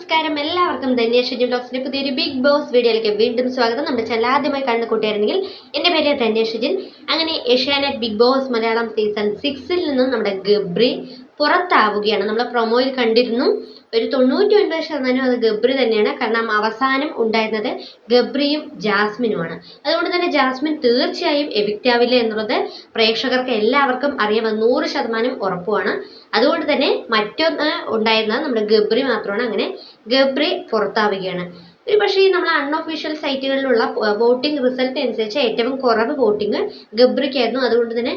നമസ്കാരം. എല്ലാവർക്കും ധന്യശ്വരി ബ്ലോഗ്സിന്റെ പുതിയൊരു ബിഗ് ബോസ് വീഡിയോയിലേക്ക് വീണ്ടും സ്വാഗതം. നമ്മുടെ ചാനൽ ആദ്യമായി കാണുന്ന കൂട്ടിയായിരുന്നെങ്കിൽ എന്റെ പേര് ധന്യശ്വജൻ അങ്ങനെ Asianet Bigg Boss Malayalam season സിക്സിൽ നിന്നും നമ്മുടെ ഗബ്രി പുറത്താവുകയാണ്. നമ്മൾ പ്രൊമോയിൽ കണ്ടിരുന്നു. ഒരു തൊണ്ണൂറ്റി ഒൻപത് ശതമാനം അത് ഗബ്രി തന്നെയാണ്. കാരണം അവസാനം ഉണ്ടായിരുന്നത് ഗബ്രിയും ജാസ്മിനുമാണ്. അതുകൊണ്ട് തന്നെ ജാസ്മിൻ തീർച്ചയായും എവിക്റ്റ് ആവില്ല എന്നുള്ളത് പ്രേക്ഷകർക്ക് എല്ലാവർക്കും അറിയാം നൂറ് ശതമാനം ഉറപ്പുമാണ് അതുകൊണ്ട് തന്നെ മറ്റൊന്ന് ഉണ്ടായിരുന്നത് നമ്മുടെ ഗബ്രി മാത്രമാണ്. അങ്ങനെ ഗബ്രി പുറത്താവുകയാണ്. ഒരു പക്ഷേ നമ്മൾ അൺഒഫീഷ്യൽ സൈറ്റുകളിലുള്ള വോട്ടിംഗ് റിസൾട്ട് അനുസരിച്ച് ഏറ്റവും കുറവ് വോട്ടിംഗ് ഗബ്രിക്കായിരുന്നു. അതുകൊണ്ട് തന്നെ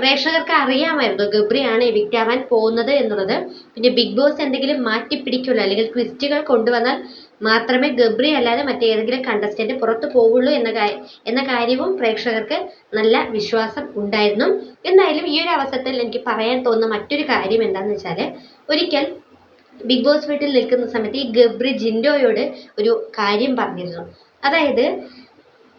പ്രേക്ഷകർക്ക് അറിയാമായിരുന്നു ഗബ്രിയാണ് എവിക്റ്റ് ആവാൻ പോകുന്നത് എന്നുള്ളത്. പിന്നെ ബിഗ് ബോസ് എന്തെങ്കിലും മാറ്റിപ്പിടിക്കുള്ളൂ അല്ലെങ്കിൽ ട്വിസ്റ്റുകൾ കൊണ്ടുവന്നാൽ മാത്രമേ ഗബ്രി അല്ലാതെ മറ്റേതെങ്കിലും കണ്ടസ്റ്റന്റ് പുറത്തു പോവുള്ളൂ എന്ന എന്ന കാര്യവും പ്രേക്ഷകർക്ക് നല്ല വിശ്വാസം ഉണ്ടായിരുന്നു. എന്തായാലും ഈ ഒരു അവസരത്തിൽ എനിക്ക് പറയാൻ തോന്നുന്ന മറ്റൊരു കാര്യം എന്താണെന്ന് വെച്ചാൽ ഒരിക്കൽ ബിഗ് ബോസ് വീട്ടിൽ നിൽക്കുന്ന സമയത്ത് ഈ ഗബ്രി ജിൻഡോയോട് ഒരു കാര്യം പറഞ്ഞിരുന്നു. അതായത്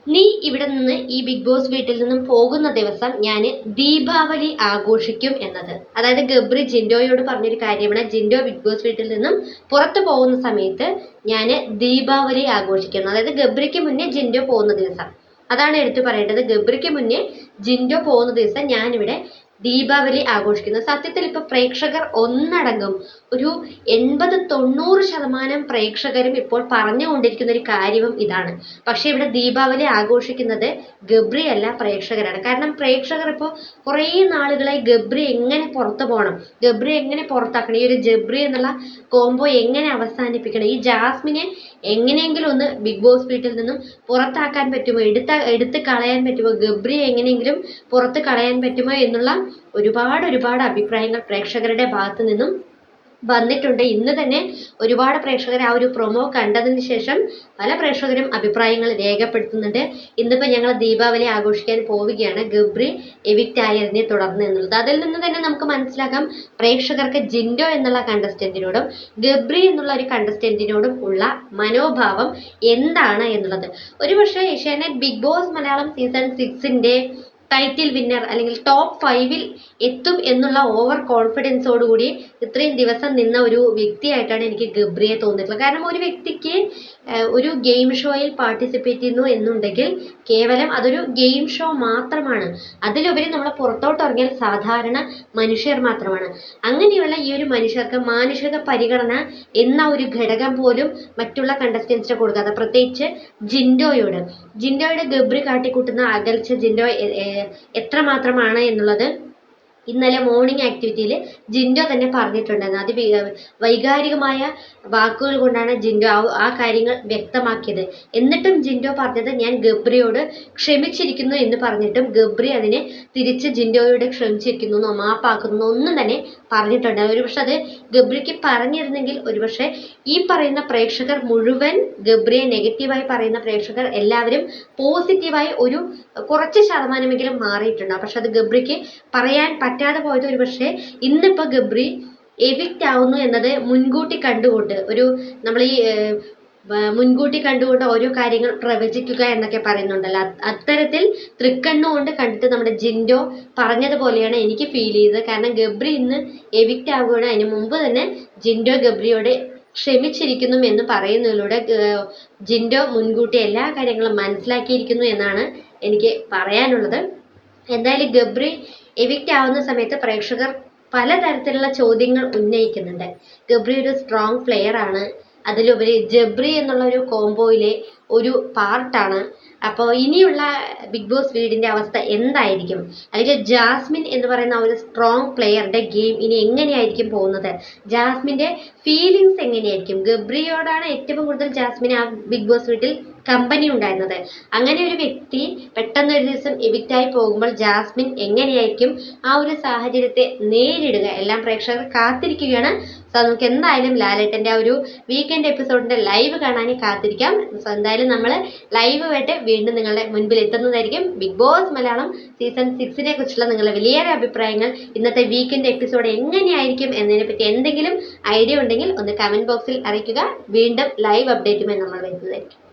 നീ ഇവിടെ നിന്ന് ഈ ബിഗ് ബോസ് വീട്ടിൽ നിന്നും പോകുന്ന ദിവസം ഞാൻ ദീപാവലി ആഘോഷിക്കും എന്നത്. അതായത് ഗബ്രി ജിൻഡോയോട് പറഞ്ഞൊരു കാര്യമാണ് ജിൻഡോ ബിഗ് ബോസ് വീട്ടിൽ നിന്നും പുറത്തു പോകുന്ന സമയത്ത് ഞാൻ ദീപാവലി ആഘോഷിക്കുന്നു അതായത് ഗബ്രിക്ക് മുന്നേ ജിൻഡോ പോകുന്ന ദിവസം. അതാണ് എടുത്തു പറയേണ്ടത്. ഗബ്രിക്ക് മുന്നേ ജിൻഡോ പോകുന്ന ദിവസം ഞാനിവിടെ ദീപാവലി ആഘോഷിക്കുന്നത് സത്യത്തിൽ ഇപ്പൊ പ്രേക്ഷകർ ഒന്നടങ്കം ഒരു എൺപത് തൊണ്ണൂറ് ശതമാനം പ്രേക്ഷകരും ഇപ്പോൾ പറഞ്ഞുകൊണ്ടിരിക്കുന്ന ഒരു കാര്യവും ഇതാണ്. പക്ഷെ ഇവിടെ ദീപാവലി ആഘോഷിക്കുന്നത് ഗബ്രി അല്ല പ്രേക്ഷകരാണ്. കാരണം പ്രേക്ഷകർ ഇപ്പോൾ കുറേ നാളുകളായി ഗബ്രി എങ്ങനെ പുറത്തു പോകണം ഗബ്രി എങ്ങനെ പുറത്താക്കണം? ഈ ഒരു ജബ്രി എന്നുള്ള കോംബോ എങ്ങനെ അവസാനിപ്പിക്കണം? ഈ ജാസ്മിനെ എങ്ങനെയെങ്കിലും ഒന്ന് ബിഗ് ബോസ് വീട്ടിൽ നിന്നും പുറത്താക്കാൻ പറ്റുമോ? എടുത്ത എടുത്ത് കളയാൻ പറ്റുമോ? ഗബ്രിയെ എങ്ങനെയെങ്കിലും പുറത്ത് കളയാൻ പറ്റുമോ? എന്നുള്ള ഒരുപാട് ഒരുപാട് അഭിപ്രായങ്ങൾ പ്രേക്ഷകരുടെ ഭാഗത്തു നിന്നും വന്നിട്ടുണ്ട്. ഇന്ന് തന്നെ ഒരുപാട് പ്രേക്ഷകർ ആ ഒരു പ്രൊമോ കണ്ടതിന് ശേഷം പല പ്രേക്ഷകരും അഭിപ്രായങ്ങൾ രേഖപ്പെടുത്തുന്നുണ്ട്. ഇന്നിപ്പോൾ ഞങ്ങൾ ദീപാവലി ആഘോഷിക്കാൻ പോവുകയാണ്. ഗബ്രി എവിക്റ്റ് ആയതിനെ തുടർന്ന് എന്നുള്ളത്. അതിൽ നിന്ന് തന്നെ നമുക്ക് മനസ്സിലാക്കാം പ്രേക്ഷകർക്ക് ജിൻഡോ എന്നുള്ള കണ്ടസ്റ്റന്റിനോടും ഗബ്രി എന്നുള്ള ഒരു കണ്ടസ്റ്റന്റിനോടും ഉള്ള മനോഭാവം എന്താണ് എന്നുള്ളത്. ഒരുപക്ഷെ Asianet Bigg Boss Malayalam season സിക്സിന്റെ title winner അല്ലെങ്കിൽ ടോപ്പ് ഫൈവിൽ എത്തും എന്നുള്ള ഓവർ കോൺഫിഡൻസോടുകൂടി ഇത്രയും ദിവസം നിന്ന ഒരു വ്യക്തിയായിട്ടാണ് എനിക്ക് ഗബ്രിയെ തോന്നിയിട്ടുള്ളത്. കാരണം ഒരു വ്യക്തിക്ക് ഒരു ഗെയിം ഷോയിൽ പാർട്ടിസിപ്പേറ്റ് ചെയ്യുന്നു എന്നുണ്ടെങ്കിൽ കേവലം അതൊരു ഗെയിം ഷോ മാത്രമാണ്. അതിലുപരി നമ്മൾ പുറത്തോട്ട് ഇറങ്ങിയാൽ സാധാരണ മനുഷ്യർ മാത്രമാണ്. അങ്ങനെയുള്ള ഈ ഒരു മനുഷ്യർക്ക് മാനുഷിക പരിഗണന എന്ന ഒരു ഘടകം പോലും മറ്റുള്ള കണ്ടസ്റ്റൻസിന് കൊടുക്കാതെ പ്രത്യേകിച്ച് ജിൻഡോയോട്. ജിൻഡോയുടെ ഗബ്രി കാട്ടിക്കൂട്ടുന്ന അകൽച്ച ജിൻഡോ എത്രമാത്രമാണ് എന്നുള്ളത് ഇന്നലെ മോർണിംഗ് ആക്ടിവിറ്റിയിൽ ജിൻഡോ തന്നെ പറഞ്ഞിട്ടുണ്ടായിരുന്നു. അത് വൈകാരികമായ വാക്കുകൾ കൊണ്ടാണ് ജിൻഡോ ആ കാര്യങ്ങൾ വ്യക്തമാക്കിയത്. എന്നിട്ടും ജിൻഡോ പറഞ്ഞത് ഞാൻ ഗബ്രിയോട് ക്ഷമിച്ചിരിക്കുന്നു എന്ന് പറഞ്ഞിട്ടും ഗബ്രി അതിനെ തിരിച്ച് ജിൻഡോയോട് ക്ഷമിച്ചിരിക്കുന്നു എന്നോ മാപ്പാക്കുന്നു ഒന്നും തന്നെ പറഞ്ഞിട്ടുണ്ട്. ഒരുപക്ഷെ അത് ഗബ്രിക്ക് പറഞ്ഞിരുന്നെങ്കിൽ ഒരുപക്ഷെ ഈ പറയുന്ന പ്രേക്ഷകർ മുഴുവൻ ഗബ്രിയെ നെഗറ്റീവായി പറയുന്ന പ്രേക്ഷകർ എല്ലാവരും പോസിറ്റീവായി ഒരു കുറച്ച് ശതമാനമെങ്കിലും മാറിയിട്ടുണ്ട്. പക്ഷെ അത് ഗബ്രിക്ക് പറയാൻ പറ്റാതെ പോയത് ഒരുപക്ഷെ ഇന്നിപ്പോ ഗബ്രി എവിക്റ്റ് ആവുന്നു എന്നത് മുൻകൂട്ടി കണ്ടുകൊണ്ട് ഒരു നമ്മൾ ഈ മുൻകൂട്ടി കണ്ടുകൊണ്ട് ഓരോ കാര്യങ്ങൾ പ്രവചിക്കുക എന്നൊക്കെ പറയുന്നുണ്ടല്ലോ. അത്- അത്തരത്തിൽ തൃക്കണ്ണുകൊണ്ട് കണ്ടിട്ട് നമ്മുടെ ജിൻഡോ പറഞ്ഞതുപോലെയാണ് എനിക്ക് ഫീൽ ചെയ്തത്. കാരണം ഗബ്രി ഇന്ന് എവിക്റ്റ് ആവുകയാണ്. അതിന് മുമ്പ് തന്നെ ജിൻഡോ ഗബ്രിയോട് ക്ഷമിച്ചിരിക്കുന്നു എന്ന് പറയുന്നതിലൂടെ ജിൻഡോ മുൻകൂട്ടി എല്ലാ കാര്യങ്ങളും മനസ്സിലാക്കിയിരിക്കുന്നു എന്നാണ് എനിക്ക് പറയാനുള്ളത്. എന്തായാലും ഗബ്രി എവിക്റ്റ് ആവുന്ന സമയത്ത് പ്രേക്ഷകർ പലതരത്തിലുള്ള ചോദ്യങ്ങൾ ഉന്നയിക്കുന്നുണ്ട്. ഗബ്രി ഒരു സ്ട്രോങ് പ്ലെയർ ആണ്. അതിലുപരി ജബ്രി എന്നുള്ള ഒരു കോംബോയിലെ ഒരു പാർട്ടാണ് അപ്പോൾ ഇനിയുള്ള ബിഗ് ബോസ് വീടിന്റെ അവസ്ഥ എന്തായിരിക്കും? അല്ലെങ്കിൽ ജാസ്മിൻ എന്ന് പറയുന്ന ഒരു സ്ട്രോങ് പ്ലെയറുടെ ഗെയിം ഇനി എങ്ങനെയായിരിക്കും പോകുന്നത്? ജാസ്മിന്റെ ഫീലിങ്സ് എങ്ങനെയായിരിക്കും? ഗബ്രിയോടാണ് ഏറ്റവും കൂടുതൽ ജാസ്മിൻ ആ ബിഗ് ബോസ് വീട്ടിൽ കമ്പനി ഉണ്ടായിരുന്നത്. അങ്ങനെ ഒരു വ്യക്തി പെട്ടെന്ന് ഒരു ദിവസം എവിക്റ്റായി പോകുമ്പോൾ ജാസ്മിൻ എങ്ങനെയായിരിക്കും ആ ഒരു സാഹചര്യത്തെ നേരിടുക? എല്ലാം പ്രേക്ഷകർ കാത്തിരിക്കുകയാണ്. സോ നമുക്ക് എന്തായാലും ലാലേട്ടന്റെ ആ ഒരു വീക്കെൻഡ് എപ്പിസോഡിന്റെ ലൈവ് കാണാൻ കാത്തിരിക്കാം. സോ എന്തായാലും നമ്മൾ ലൈവ് ആയിട്ട് വീണ്ടും നിങ്ങളുടെ മുൻപിൽ എത്തുന്നതായിരിക്കും. ബിഗ് ബോസ് മലയാളം സീസൺ സിക്സിനെ കുറിച്ചുള്ള നിങ്ങളുടെ വലിയേറെ അഭിപ്രായങ്ങൾ ഇന്നത്തെ വീക്കെൻഡ് എപ്പിസോഡ് എങ്ങനെയായിരിക്കും എന്നതിനെ പറ്റി എന്തെങ്കിലും ഐഡിയ ഉണ്ടെങ്കിൽ ഒന്ന് കമന്റ് ബോക്സിൽ അറിയിക്കുക. വീണ്ടും ലൈവ് അപ്ഡേറ്റുമായി നമ്മൾ വരുന്നതായിരിക്കും.